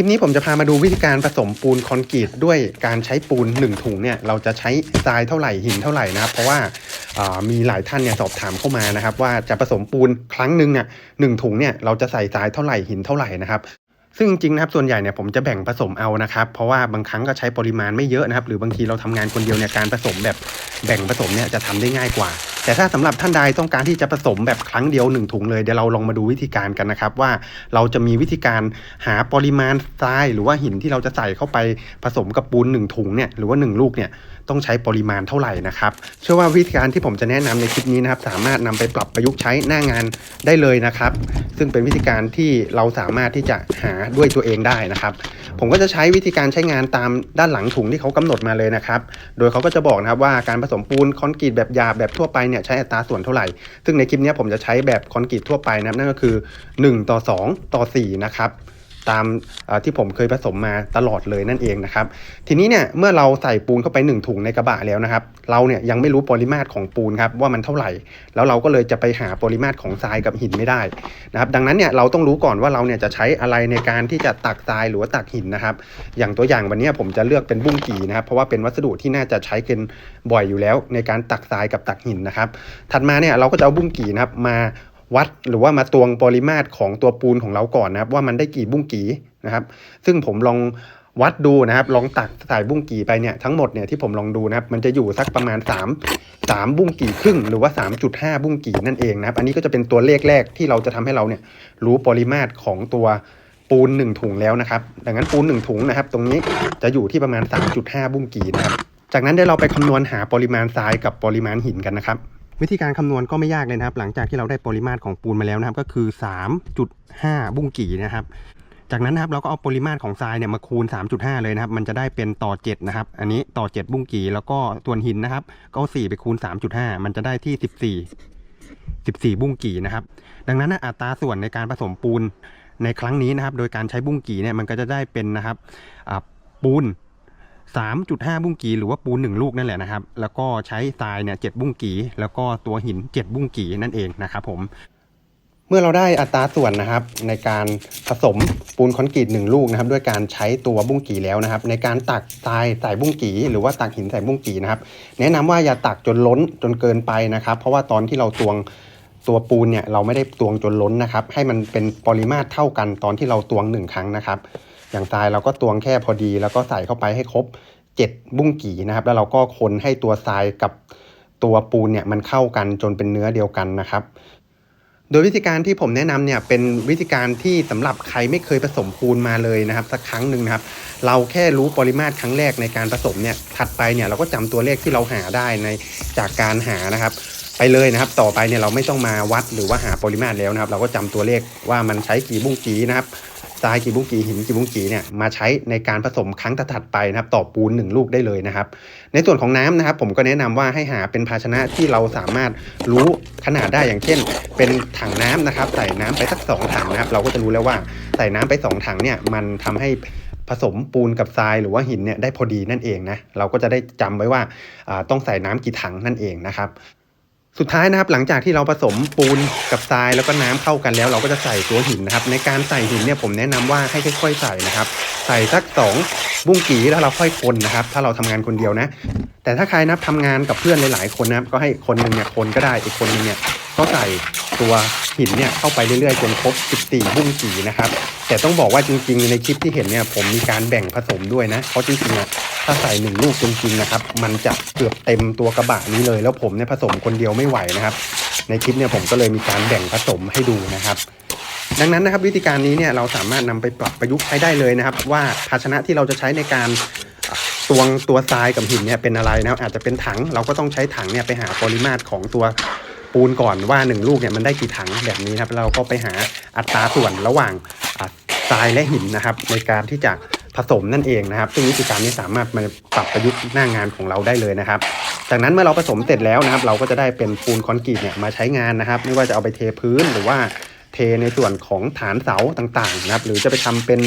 คลิปนี้ผมจะพามาดูวิธีการผสมปูนคอนกรีตด้วยการใช้ปูน 1 ถุงเนี่ยเราจะใช้ทรายเท่าไหร่หินเท่าไหร่นะครับ เพราะว่าามีหลายท่านเนี่ยสอบถามเข้ามานะครับ ว่าจะผสมปูนครั้งหนึ่งเนี่ยหนึ่งถุงเนี่ยเราจะใส่ทรายเท่าไหร่หินเท่าไหร่นะครับซึ่งจริงนะครับส่วนใหญ่เนี่ยผมจะแบ่งผสมเอานะครับ เพราะว่าบางครั้งก็ใช้ปริมาณไม่เยอะนะครับ หรือบางทีเราทำงานคนเดียวเนี่ยการผสมแบบแบ่งผสมเนี่ยจะทำได้ง่ายกว่า แต่ถ้าสำหรับท่านใดต้องการที่จะผสมแบบครั้งเดียวหนึ่งถุงเลยเดี๋ยวเราลองมาดูวิธีการกันนะครับ ว่าเราจะมีวิธีการหาปริมาณทรายหรือว่าหินที่เราจะใส่เข้าไปผสมกับปูนหนึ่งถุงเนี่ยหรือว่าหนึ่งลูกเนี่ยต้องใช้ปริมาณเท่าไหร่นะครับ เชื่อว่าวิธีการที่ผมจะแนะนำในคลิปนี้นะครับ สามารถนำไปปรับประยุกต์ใช้หน้างานได้เลยนะครับ ซึ่งเป็นวิธีการที่เราสามารถที่จะหาด้วยตัวเองได้นะครับ ผมก็จะใช้วิธีการใช้งานตามด้านหลังถุงที่เขากำหนดมาเลยนะครับ โดยเขาก็จะบอกนะครับว่าการผสมปูนคอนกรีตแบบหยาบแบบทั่วไปเนี่ยใช้อัตราส่วนเท่าไหร่ ซึ่งในคลิปนี้ผมจะใช้แบบคอนกรีตทั่วไปนะครับนั่นก็คือ 1 ต่อ 2 ต่อ 4 นะครับ ตามที่ผมเคยผสมมาตลอดเลยนั่นเองนะครับ ทีนี้เนี่ยเมื่อเราใส่ปูนเข้าไป1ถุงในกระบะแล้วนะครับ เราเนี่ยยังไม่รู้ปริมาตรของปูนครับว่ามันเท่าไหร่ แล้วเราก็เลยจะไปหาปริมาตรของทรายกับหินไม่ได้นะครับดังนั้นเนี่ยเราต้องรู้ก่อนว่าเราเนี่ยจะใช้อะไรในการที่จะตักทรายหรือว่าตักหินนะครับ อย่างตัวอย่างวันนี้ผมจะเลือกเป็นบุ้งกี่นะครับ เพราะว่าเป็นวัสดุที่น่าจะใช้กันบ่อยอยู่แล้ว ในการตักทรายกับตักหินนะครับ ถัดมาเนี่ยเราก็จะเอาบุ้งกี่นะครับมา วัดหรือว่ามาตวงปริมาตรของตัวปูนของเราก่อนนะครับ ว่ามันได้กี่บุ้งกี่นะครับ ซึ่งผมลองวัดดูนะครับ ลองตักใส่บุ้งกี่ไปเนี่ยทั้งหมดเนี่ยที่ผมลองดูนะครับ มันจะอยู่สักประมาณ 3 3 บุ้งกี่ครึ่งหรือว่า 3.5 บุ้งกี่นั่นเองนะครับ อันนี้ก็จะเป็นตัวเลขแรกที่เราจะทำให้เราเนี่ยรู้ปริมาตรของตัวปูน 1 ถุงแล้วนะครับ ดังนั้นปูน 1 ถุงนะครับ ตรงนี้จะอยู่ที่ประมาณ 3.5 บุ้งกี่นะครับ จากนั้นเดี๋ยวเราไปคำนวณหาปริมาณทรายกับปริมาณหินกันนะครับ วิธีการคำนวณก็ไม่ยากเลยนะครับ หลังจากที่เราได้ปริมาตรของปูนมาแล้วนะครับ ก็คือ 3.5 บุ้งกี่นะครับ จากนั้นนะครับเราก็เอาปริมาตรของทรายเนี่ยมาคูณ 3.5 เลยนะครับ มันจะได้เป็นต่อ 7 นะครับ อันนี้ต่อ 7 บุ้งกี่แล้วก็ส่วนหินนะครับ ก็เอา4ไปคูณ 3.5 มันจะได้ที่ 14 14 บุ้งกี่นะครับ ดังนั้นอัตราส่วนในการผสมปูนในครั้งนี้นะครับ โดยการใช้บุ้งกี่เนี่ยมันก็จะได้เป็นนะครับปูน 3.5 บุ้งกีหรือว่าปูน1ลูกนั่นแหละนะครับ แล้วก็ใช้ทรายเนี่ย7บุ้งกี แล้วก็ตัวหิน 7 บุ้งกีนั่นเองนะครับผม เมื่อเราได้อัตราส่วนนะครับ ในการผสมปูนคอนกรีต1ลูกนะครับ ด้วยการใช้ตัวบุ้งกีแล้วนะครับ ในการตักทรายใส่บุ้งกี หรือว่าตักหินใส่บุ้งกีนะครับ แนะนำว่าอย่าตักจนล้นจนเกินไปนะครับ เพราะว่าตอนที่เราตวงตัวปูนเนี่ยเราไม่ได้ตวงจนล้นนะครับ ให้มันเป็นปริมาตรเท่ากันตอนที่เราตวงหนึ่งครั้งนะครับ อย่างทรายเราก็ตวงแค่พอดี แล้วก็ใส่เข้าไปให้ครบ 7 บุ้งกี่นะครับ แล้วเราก็คนให้ตัวทรายกับตัวปูนเนี่ยมันเข้ากันจนเป็นเนื้อเดียวกันนะครับ โดยวิธีการที่ผมแนะนำเนี่ยเป็นวิธีการที่สำหรับใครไม่เคยผสมปูนมาเลยนะครับ สักครั้งหนึ่งนะครับ เราแค่รู้ปริมาตรครั้งแรกในการผสมเนี่ยถัดไปเนี่ยเราก็จำตัวเลขที่เราหาได้ในจากการหานะครับไปเลยนะครับ ต่อไปเนี่ยเราไม่ต้องมาวัดหรือว่าหาปริมาตรแล้วนะครับ เราก็จำตัวเลขว่ามันใช้กี่บุ้งกี่นะครับ ทรายกีบุ้งกีหินกีบุ้งกีเนี่ยมาใช้ในการผสมครั้งถัดไปนะครับต่อปูนหนึ่งลูกได้เลยนะครับ ในส่วนของน้ำนะครับ ผมก็แนะนำว่าให้หาเป็นภาชนะที่เราสามารถรู้ขนาดได้อย่างเช่น เป็นถังน้ำนะครับ ใส่น้ำไปสักสองถังนะครับ เราก็จะรู้แล้วว่าใส่น้ำไปสองถังเนี่ยมันทำให้ผสมปูนกับทรายหรือว่าหินเนี่ยได้พอดีนั่นเองนะเราก็จะได้จำไว้ว่าอ่าต้องใส่น้ำกี่ถังนั่นเองนะครับ สุดท้ายนะครับหลังจากที่เราผสมปูนกับทรายแล้วก็น้ำเข้ากันแล้ว เราก็จะใส่ตัวหินนะครับ ในการใส่หินเนี่ยผมแนะนำว่าให้ค่อยๆใส่นะครับ ใส่สักสองบุ้งกีแล้วเราค่อยคนนะครับ ถ้าเราทำงานคนเดียวนะ แต่ถ้าใครนับทำงานกับเพื่อนหลายๆคนนะครับ ก็ให้คนหนึ่งเนี่ยคนก็ได้อีกคนหนึ่งเนี่ยก็ใส่ตัวหินเนี่ยเข้าไปเรื่อยๆจนครบ 14 บุ้งกีนะครับ แต่ต้องบอกว่าจริง ๆ ในคลิปที่เห็นเนี่ยผมมีการแบ่งผสมด้วยนะเพราะจริงๆ ถ้าใส่หนึ่งลูกจริงๆนะครับ มันจะเกือบเต็มตัวกระบะนี้เลย แล้วผมเนี่ยผสมคนเดียวไม่ไหวนะครับ ในคลิปเนี่ยผมก็เลยมีการแบ่งผสมให้ดูนะครับ ดังนั้นนะครับวิธีการนี้เนี่ยเราสามารถนำไปปรับประยุกต์ใช้ได้เลยนะครับ ว่าภาชนะที่เราจะใช้ในการตวงตัวทรายกับหินเนี่ยเป็นอะไรนะอาจจะเป็นถังเราก็ต้องใช้ถังเนี่ยไปหาปริมาตรของตัวปูนก่อนว่าหนึ่งลูกเนี่ยมันได้กี่ถังแบบนี้นะครับ เราก็ไปหาอัตราส่วนระหว่างทรายและหินนะครับ ในการที่จะ ผสมนั่นเองนะครับ ซึ่งวิธีการนี้สามารถมาปรับประยุกต์หน้างานของเราได้เลยนะครับ จากนั้นเมื่อเราผสมเสร็จแล้วนะครับ เราก็จะได้เป็นปูนคอนกรีตเนี่ยมาใช้งานนะครับ ไม่ว่าจะเอาไปเทพื้นหรือว่าเทในส่วนของฐานเสาต่างๆนะครับ หรือจะไปทำเป็น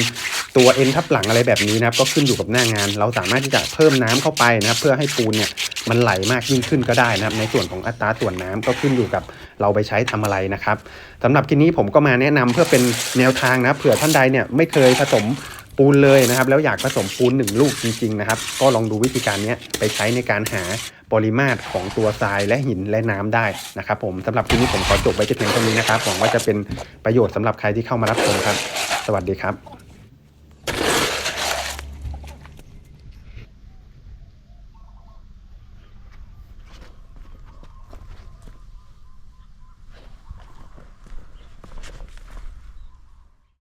ตัวเอ็นทับหลังอะไรแบบนี้นะครับ ก็ขึ้นอยู่กับหน้างาน เราสามารถที่จะเพิ่มน้ำเข้าไปนะครับ เพื่อให้ปูนเนี่ยมันไหลมากยิ่งขึ้นก็ได้นะครับ ในส่วนของอัตราส่วนน้ำก็ขึ้นอยู่กับเราไปใช้ทำอะไรนะครับสำหรับคลินี้ผมก็มาแนะนำเพื่อเป็นแนวทางนะเผื่อท่านใดเนี่ยไม่เคยผสม ปูนเลยนะครับ แล้วอยากผสมปูนหนึ่งลูกจริง ๆ นะครับ ก็ลองดูวิธีการนี้ไปใช้ในการหาปริมาตรของตัวทรายและหินและน้ำได้นะครับ ผมสำหรับคลิปนี้ผมขอจบไว้แค่เพียงเท่านี้นะครับหวังว่าจะเป็นประโยชน์สำหรับใครที่เข้ามารับชมครับ สวัสดีครับ